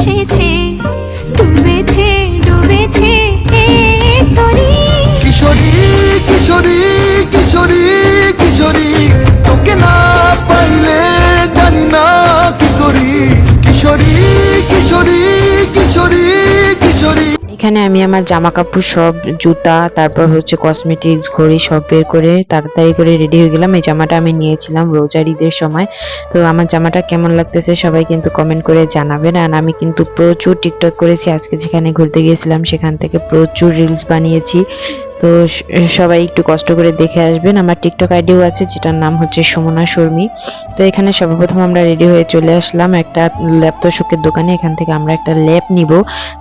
এসেছে, ডুবেছে ডুবেছে তরি। কিশোরী কিশোরী কিশোরী কিশোরী, তোকে না পাইলে জানি না কি করি। কিশোরী এখানে আমি আমার জামা কাপড় সব, জুতা, তারপর হচ্ছে কসমেটিক্স ঘড়ি সব বের করে তাড়াতাড়ি করে রেডি হয়ে গেলাম। এই জামাটা আমি নিয়েছিলাম রোজার ঈদের সময়। তো আমার জামাটা কেমন লাগতেছে সবাই কিন্তু কমেন্ট করে জানাবেন। আর আমি কিন্তু প্রচুর টিকটক করেছি। আজকে যেখানে ঘুরতে গিয়েছিলাম, সেখান থেকে প্রচুর রিলস বানিয়েছি। তো সবাই একটু কষ্ট করে দেখে আসবেন। আমার টিকটক আইডিও আছে, যেটার নাম হচ্ছে সমনা শর্মী। তো এখানে সর্বপ্রথম আমরা রেডি হয়ে চলে আসলাম একটা ল্যাপ তোষকের দোকানে। এখান থেকে আমরা একটা ল্যাপ নিব।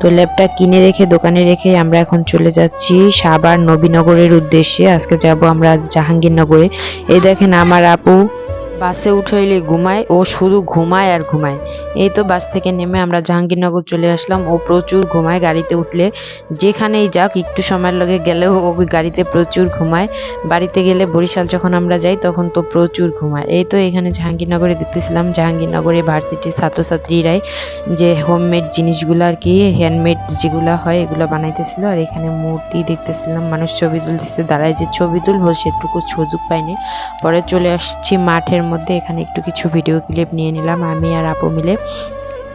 তো ল্যাপটা কিনে রেখে, দোকানে রেখে আমরা এখন চলে যাচ্ছি সাবার নবীনগরের উদ্দেশ্যে। আজকে যাব আমরা জাহাঙ্গীরনগরে। এই দেখেন আমার আপু বাসে উঠাইলে ঘুমায়, ও শুধু ঘুমায় আর ঘুমায়। এই তো বাস থেকে নেমে আমরা জাহাঙ্গীরনগর চলে আসলাম। ও প্রচুর ঘুমায়, গাড়িতে উঠলে যেখানেই যাক, একটু সময়ের লগে গেলেও ও গাড়িতে প্রচুর ঘুমায়। বাড়িতে গেলে বরিশাল যখন আমরা যাই, তখন তো প্রচুর ঘুমায়। এই তো এখানে জাহাঙ্গীরনগরে দেখতেছিলাম, জাহাঙ্গীরনগরে ভার্সিটির ছাত্রছাত্রীরাই যে হোমমেড জিনিসগুলো আর কি হ্যান্ডমেড যেগুলো হয়, এগুলো বানাইতেছিল। আর এখানে মূর্তি দেখতেছিলাম, মানুষ ছবি তুলতেছে। দাঁড়ায় যে ছবি তুলবো, সেটুকু সুযোগ পাইনি। পরে চলে আসছি মাঠের মধ্যে এখানে একটু কিছু ভিডিও ক্লিপ নিয়ে নিলাম আমি আর আপু মিলে।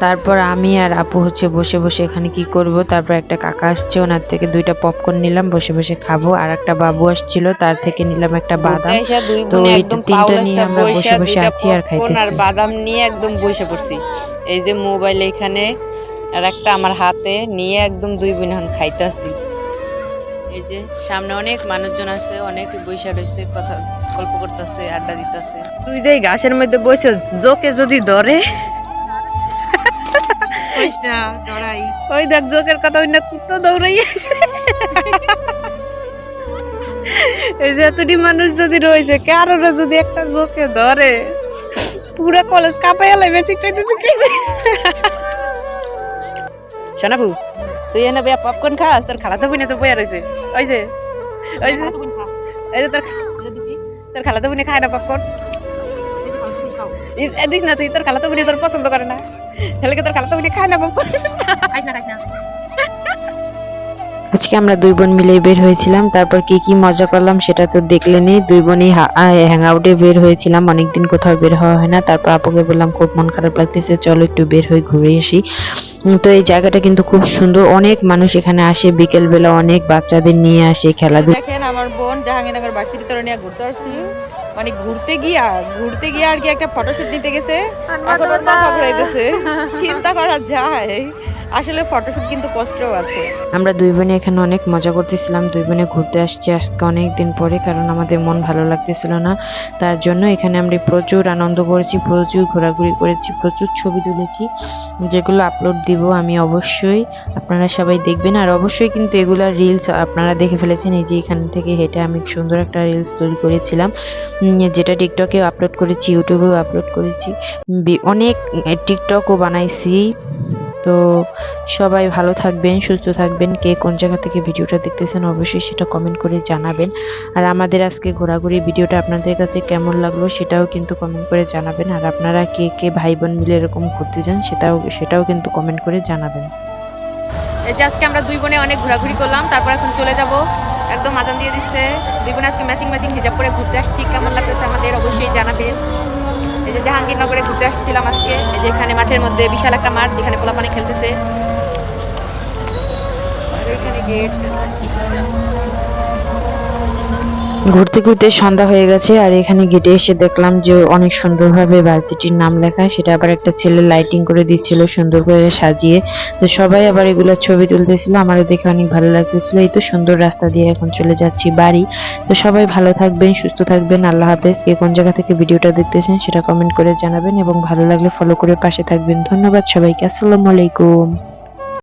তারপর আমি আর আপু হচ্ছে বসে বসে এখানে কি করব? তারপর একটা কাকা আসছে ওনার থেকে দুইটা পপকর্ন নিলাম বসে বসে খাব। আর একটা বাবু আসছিল তার থেকে নিলাম একটা বাদাম। তো এই তিনটা নিয়ে আমরা বসে বসে আছি আর পপকর্ন আর বাদাম নিয়ে একদম বসে পড়ছি। এই যে মোবাইল এখানে আর একটা আমার হাতে নিয়ে একদম দুই বোন এখন খাইতেছি এই যে সামনে অনেক মানুষজন আছে অনেক বসে রয়েছে কথা গল্প করতেছে আড্ডা দিতেছে। তুই যে ঘাসের মধ্যে বসে জোকে যদি ধরে? ওই দেখ জোকের কথা ওই না কুত্তা দৌড়াই আছে। এই যে এতটি মানুষ যদি রয়েছে কারোর যদি একটা জোকে ধরে পুরো কলেজ কাঁপাই লাগবে চিকটাইতে চিকটাইতে শোনাবু তুই এনে বেয়া পপকর্ন খাস? তোর খালাতো বোনে তো বইয়া রয়েছে। ওই যে ওই যে এই যে তোর তোর খালাতো বোনে খায় না পপকর্ন দিস না তুই, তোর খালাতো বোনে তোর পছন্দ করে না। তাহলে তোর খালাতো বোনে খায় না পপকর্ন আজকে আমরা দুই বোন মিলে বের হয়েছিলাম তারপর কি কি মজা করলাম সেটা তো দেখলেনই দুই বোনই হ্যাং আউটে বের হয়েছিলাম অনেকদিন কোথাও বের হওয়া হয় না। তারপর আপুকে বললাম খুব মন খারাপ লাগতেছে চলো একটু বের হয়ে ঘুরে আসি। তো এই জায়গাটা কিন্তু খুব সুন্দর। অনেক মানুষ এখানে আসে বিকেল বেলা অনেক বাচ্চাদের নিয়ে আসে খেলাধুলা দেখেন আমার বোন জাহাঙ্গীরনগর ভার্সিটি তোর নিয়ে ঘুরতে আসছি। মানে ঘুরতে গিয়া ঘুরতে গিয়া আর কি একটা ফটোশুট নিতে গেছে। এখন চিন্তা করা যায়। আসলে ফটোশুট কিন্তু কষ্টও আছে। আমরা দুই বোনে এখানে অনেক মজা করতেছিলাম, দুই বোনে ঘুরতে আসছি আজকে অনেক দিন পরে কারণ আমাদের মন ভালো লাগতেছিল না। তার জন্য এখানে আমরা প্রচুর আনন্দ করেছি, প্রচুর ঘোরাঘুরি করেছি, প্রচুর ছবি তুলেছি। যেগুলো আপলোড দিব আমি অবশ্যই, আপনারা সবাই দেখবেন। আর অবশ্যই কিন্তু এগুলা রিলস আপনারা দেখে ফেলেছেন, এই যে এখান থেকে হেঁটে আমি সুন্দর একটা রিলস তৈরি করেছিলাম। যেটা টিকটকে আপলোড করেছি ইউটিউবেও আপলোড করেছি। অনেক টিকটকও বানাইছি। তো সবাই ভালো থাকবেন, সুস্থ থাকবেন। কে কোন জায়গা থেকে ভিডিওটা দেখতেছেন অবশ্যই সেটা কমেন্ট করে জানাবেন। আর আমাদের আজকে ঘোরাঘুরি ভিডিওটা আপনাদের কাছে কেমন লাগল সেটাও কিন্তু কমেন্ট করে জানাবেন। আর আপনারা কে কে ভাই বোন মিলে এরকম ঘুরতে যান সেটাও সেটাও কিন্তু কমেন্ট করে জানাবেন। আজকে আমরা দুই বোনে অনেক ঘোরাঘুরি করলাম, তারপর এখন চলে যাব। একদম আজান দিয়ে দিচ্ছে দুই বোনে আজকে ম্যাচিং ম্যাচিং হিজাব করে ঘুরতে আসছি। কেমন লাগতেছে আমাদের অবশ্যই জানাবেন। যে জাহাঙ্গীরনগরে ঘুরতে আসছিলাম আজকে, এই যে এখানে মাঠের মধ্যে বিশাল একটা মাঠ যেখানে পোলা পানি খেলতেছে এখানে গেট। ঘুরতে ঘুরতে সন্ধ্যা হয়ে গেছে আর এখানে গেটে এসে দেখলাম যে অনেক সুন্দরভাবে ভার্সিটির নাম লেখা। সেটা আবার একটা ছেলে লাইটিং করে দিচ্ছিল সুন্দর করে সাজিয়ে। তো সবাই আবার এগুলো ছবি তুলতেছিল। আমারও দেখে অনেক ভালো লাগতেছিল। এই তো সুন্দর রাস্তা দিয়ে এখন চলে যাচ্ছি বাড়ি। তো সবাই ভালো থাকবেন, সুস্থ থাকবেন। আল্লাহ হাফেজ। কে কোন জায়গা থেকে ভিডিওটা দেখতেছেন সেটা কমেন্ট করে জানাবেন এবং ভালো লাগলে ফলো করে পাশে থাকবেন। ধন্যবাদ সবাইকে। আসসালামু আলাইকুম।